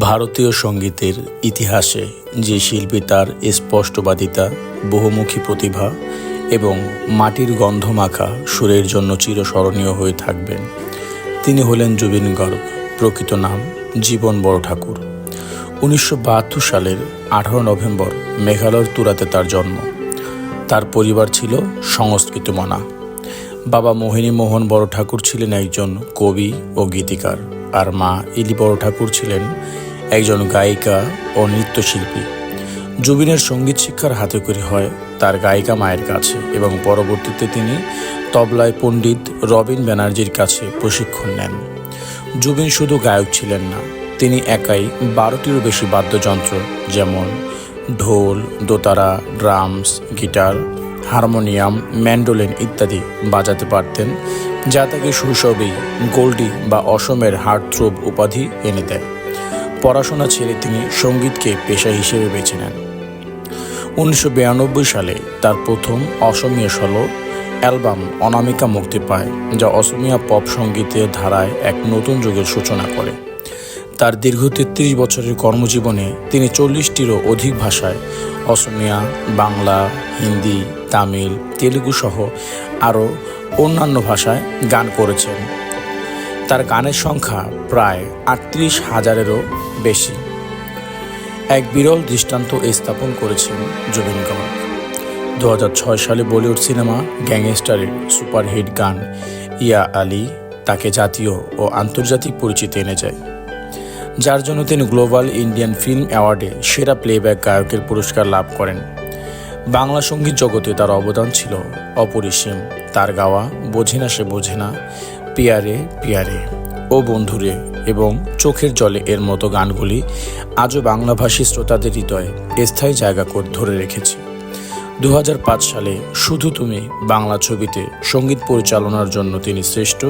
ভারতীয় সঙ্গীতের ইতিহাসে যে শিল্পী তার স্পষ্টবাদিতা, বহুমুখী প্রতিভা এবং মাটির গন্ধ মাখা সুরের জন্য চিরস্মরণীয় হয়ে থাকবেন। তিনি হলেন জুবিন গর্গ, প্রকৃত নাম জীবন বড় ঠাকুর। উনিশশো বাহাত্তর সালের আঠারো নভেম্বর মেঘালয়ের তুরাতে তার জন্ম। তার পরিবার ছিল সংস্কৃত মনা। বাবা মোহিনী মোহন বড় ঠাকুর ছিলেন একজন কবি ও গীতিকার। আর মা ইলি বড় ঠাকুর ছিলেন একজন গায়িকা ও নৃত্যশিল্পী। জুবিনের সংগীত শিক্ষার হাতে করি হয় তার গায়িকা মায়ের কাছে এবং পরবর্তীতে তিনি তবলায় পণ্ডিত রবিন ব্যানার্জির কাছে প্রশিক্ষণ নেন। জুবিন শুধু গায়ক ছিলেন না, তিনি একাই বারোটিরও বেশি বাদ্যযন্ত্র যেমন ঢোল, দোতারা, ড্রামস, গিটার হারমোনিয়াম, ম্যান্ডোলিন ইত্যাদি বাজাতে পারতেন, যা তাকে শৈশবেই গোল্ডি বা অসমের হার্টথ্রোব উপাধি এনে দেয়। পড়াশোনা ছেড়ে তিনি সঙ্গীতকে পেশা হিসেবে বেছে নেন। উনিশশো বিরানব্বই সালে তার প্রথম অসমীয়া সলো অ্যালবাম অনামিকা মুক্তি পায়, যা অসমীয়া পপ সঙ্গীতের ধারায় এক নতুন যুগের সূচনা করে। তার দীর্ঘ তেত্রিশ বছরের কর্মজীবনে তিনি চল্লিশটিরও অধিক ভাষায় অসমীয়া, বাংলা, হিন্দি তামিল, তেলুগু সহ আরও অন্যান্য ভাষায় গান করেছেন। তার গানের সংখ্যা প্রায় আটত্রিশ হাজারেরও বেশি। এক বিরল দৃষ্টান্ত স্থাপন করেছেন জুবিন গার্গ। দু সালে বলিউড সিনেমা গ্যাংস্টারের সুপারহিট গান ইয়া আলী তাকে জাতীয় ও আন্তর্জাতিক পরিচিতি এনে যায়। যার জন্য তিনি গ্লোবাল ইন্ডিয়ান ফিল্ম অ্যাওয়ার্ডে সেরা প্লেব্যাক গায়কের পুরস্কার লাভ করেন। বাংলা সংগীত জগতে তার অবদান ছিল অপরিসীম। তার গাওয়া বোঝে না সে বোঝে না, পিয়ারে পিয়ারে। ও বন্ধুরে এবং চোখের জলে এর মতো গানগুলি আজও বাংলাভাষী শ্রোতাদের হৃদয়ে স্থায়ী জায়গা করে ধরে রেখেছে। দু হাজার পাঁচ সালে শুধু তুমি বাংলা ছবিতে সংগীত পরিচালনার জন্য তিনি শ্রেষ্ঠ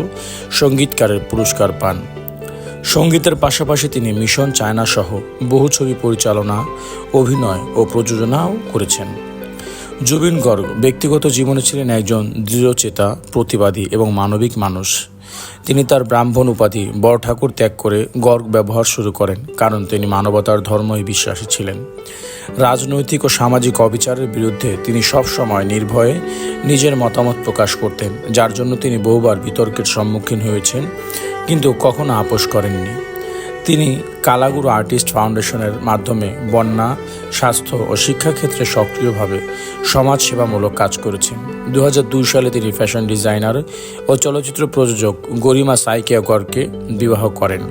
সঙ্গীতকারের পুরস্কার পান। সঙ্গীতের পাশাপাশি তিনি মিশন চায়না সহ বহু ছবি পরিচালনা, অভিনয় ও প্রযোজনাও করেছেন। জুবিন গর্গ ব্যক্তিগত জীবনে ছিলেন একজন দৃঢ়চেতা, প্রতিবাদী এবং মানবিক মানুষ। তিনি তার ব্রাহ্মণ উপাধি বড় ঠাকুর ত্যাগ করে গর্গ ব্যবহার শুরু করেন, কারণ তিনি মানবতার ধর্মই বিশ্বাসী ছিলেন। রাজনৈতিক ও সামাজিক অবিচারের বিরুদ্ধে তিনি সব সময় নির্ভয়ে নিজের মতামত প্রকাশ করতেন, যার জন্য তিনি বহুবার বিতর্কের সম্মুখীন হয়েছেন, কিন্তু কখনো আপোষ করেননি। তিনি কালাগুরু আর্টিস্ট ফাউন্ডেশনের মাধ্যমে বন্যা, স্বাস্থ্য ও শিক্ষাক্ষেত্রে সক্রিয়ভাবে সমাজসেবামূলক কাজ করেছেন। দু হাজার দুই সালে তিনি ফ্যাশন ডিজাইনার ও চলচ্চিত্র প্রযোজক গরিমা সাইকেয়করকে বিবাহ করেন।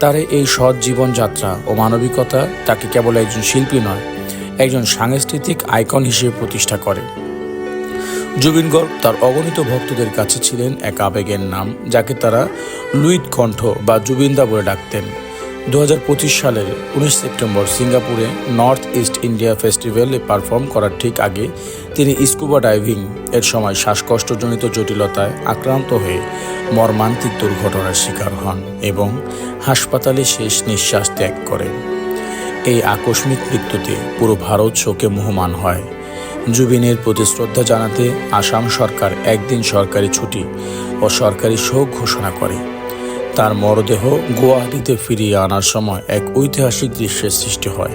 তার এই সৎ জীবনযাত্রা ও মানবিকতা তাকে কেবল একজন শিল্পী নয়, একজন সাংস্কৃতিক আইকন হিসেবে প্রতিষ্ঠা করে। জুবিন গর্গ তার অগণিত ভক্তদের কাছে ছিলেন এক আবেগের নাম, যাকে তারা লুইট কণ্ঠ বা জুবিনদা বলে ডাকতেন। দু হাজার পঁচিশ সালের উনিশ সেপ্টেম্বর সিঙ্গাপুরে নর্থ ইস্ট ইন্ডিয়া ফেস্টিভ্যালে পারফর্ম করার ঠিক আগে তিনি স্কুবা ডাইভিং এর সময় শ্বাসকষ্টজনিত জটিলতায় আক্রান্ত হয়ে মর্মান্তিক দুর্ঘটনার শিকার হন এবং হাসপাতালে শেষ নিঃশ্বাস ত্যাগ করেন। এই আকস্মিক মৃত্যুতে পুরো ভারত শোকে মুহমান হয়। জুবিনের প্রতি শ্রদ্ধা জানাতে আসাম সরকার একদিন সরকারি ছুটি ও সরকারি শোক ঘোষণা করে। তার মরদেহ গুয়াহাটিতে ফিরিয়ে আনার সময় এক ঐতিহাসিক দৃশ্যের সৃষ্টি হয়।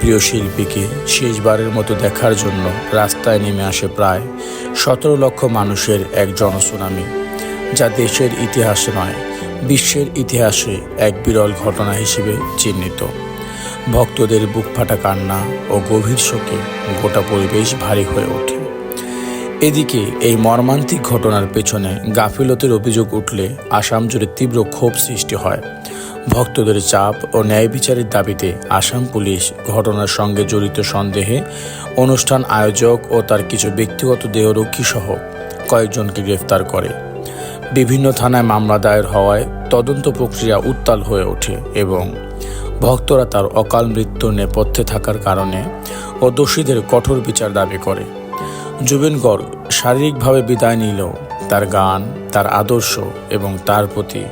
প্রিয় শিল্পীকে শেষবারের মতো দেখার জন্য রাস্তায় নেমে আসে প্রায় সতেরো লক্ষ মানুষের এক জনসুনামি, যা দেশের ইতিহাসে নয়, বিশ্বের ইতিহাসে এক বিরল ঘটনা হিসেবে চিহ্নিত। ভক্তদের বুক ফাটা কান্না ও গভীর শোকে গোটা পরিবেশ ভারী হয়ে ওঠে। এদিকে এই মর্মান্তিক ঘটনার পেছনে গাফিলতের অভিযোগ উঠলে আসাম জুড়ে তীব্র ক্ষোভ সৃষ্টি হয়। ভক্তদের চাপ ও ন্যায় বিচারের দাবিতে আসাম পুলিশ ঘটনার সঙ্গে জড়িত সন্দেহে অনুষ্ঠান আয়োজক ও তার কিছু ব্যক্তিগত দেহরক্ষী সহ কয়েকজনকে গ্রেফতার করে। বিভিন্ন থানায় মামলা দায়ের হওয়ায় তদন্ত প্রক্রিয়া উত্তাল হয়ে ওঠে এবং ভক্তরা তার অকাল মৃত্যুর নেপথ্যে থাকার কারণে ও দোষীদের কঠোর বিচার দাবি করে। জুবিন গর্গ শারীরিকভাবে বিদায় নিলেও তার গান, তার আদর্শ এবং তার প্রতি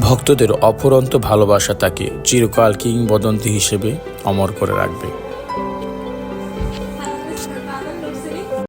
ভক্তদের অপরন্ত ভালোবাসা তাকে চিরকাল কিংবদন্তি হিসেবে অমর করে রাখবে।